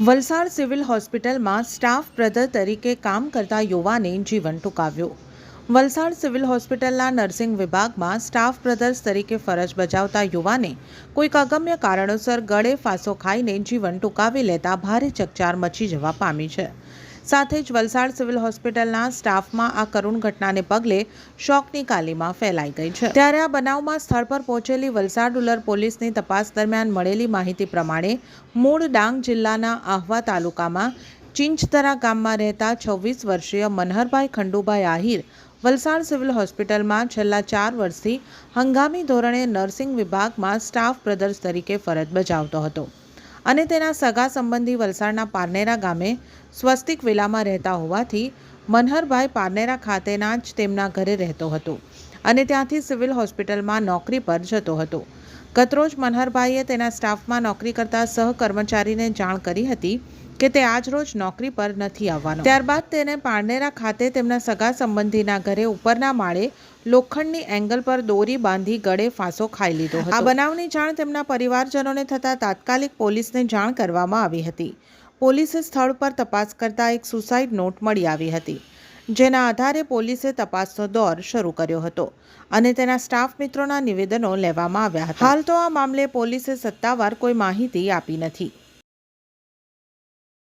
Valsad civil હોસ્પિટલમાં staff brother તરીકે કામ કરતા યુવાને જીવન ટૂંકાવ્યું. વલસાડ સિવિલ હોસ્પિટલના નર્સિંગ વિભાગમાં સ્ટાફ બ્રધર્સ તરીકે ફરજ બજાવતા યુવાને કોઈક અગમ્ય કારણોસર ગળે ફાંસો ખાઈને જીવન ટૂંકાવી લેતા ભારે ચકચાર મચી જવા પામી છે. સાથે જ વલસાડ સિવિલ હોસ્પિટલના સ્ટાફમાં આ કરુણ ઘટનાને પગલે શોકની કાલીમાં ફેલાઈ ગઈ છે. ત્યારે આ બનાવમાં સ્થળ પર પહોંચેલી વલસાડ રૂરલ પોલીસની તપાસ દરમિયાન મળેલી માહિતી પ્રમાણે મૂળ ડાંગ જિલ્લાના આહવા તાલુકામાં ચિંચતરા ગામમાં રહેતા છવ્વીસ વર્ષીય મનહરભાઈ ખંડુભાઈ આહિર વલસાડ સિવિલ હોસ્પિટલમાં છેલ્લા ચાર વર્ષથી હંગામી ધોરણે નર્સિંગ વિભાગમાં સ્ટાફ બ્રધર્સ તરીકે ફરજ બજાવતો હતો. અને તેના સગા સંબંધી વલસાડના પારનેરા ગામે સ્વસ્તિક વિલામાં રહેતા હોવાથી મનહરભાઈ પારનેરા ખાતેના જ તેમના ઘરે રહેતો હતો અને ત્યાંથી સિવિલ હોસ્પિટલમાં નોકરી પર જતો હતો. ગતરોજ મનહરભાઈએ તેના સ્ટાફમાં નોકરી કરતા સહકર્મચારીને જાણ કરી હતી કે તે આજરોજ નોકરી પર નથી આવવાનો. ત્યારબાદ તેને પારનેરા ખાતે તેમના સગા સંબંધીના ઘરે ઉપરના માળે લોખંડની એંગલ પર દોરી બાંધી ગળે ફાંસો ખાઈ લીધો આ બનાવની જાણ તેમના પરિવારજનોને થતાં તાત્કાલિક પોલીસને જાણ કરવામાં આવી હતી. પોલીસે સ્થળ પર તપાસ કરતા એક સુસાઇડ નોટ મળી આવી હતી. જેના આધારે પોલીસે તપાસનો દોર શરૂ કર્યો હતો અને તેના સ્ટાફ મિત્રોના નિવેદનો લેવામાં આવ્યા હતા. હાલ તો આ મામલે પોલીસે સત્તાવાર કોઈ માહિતી આપી નથી.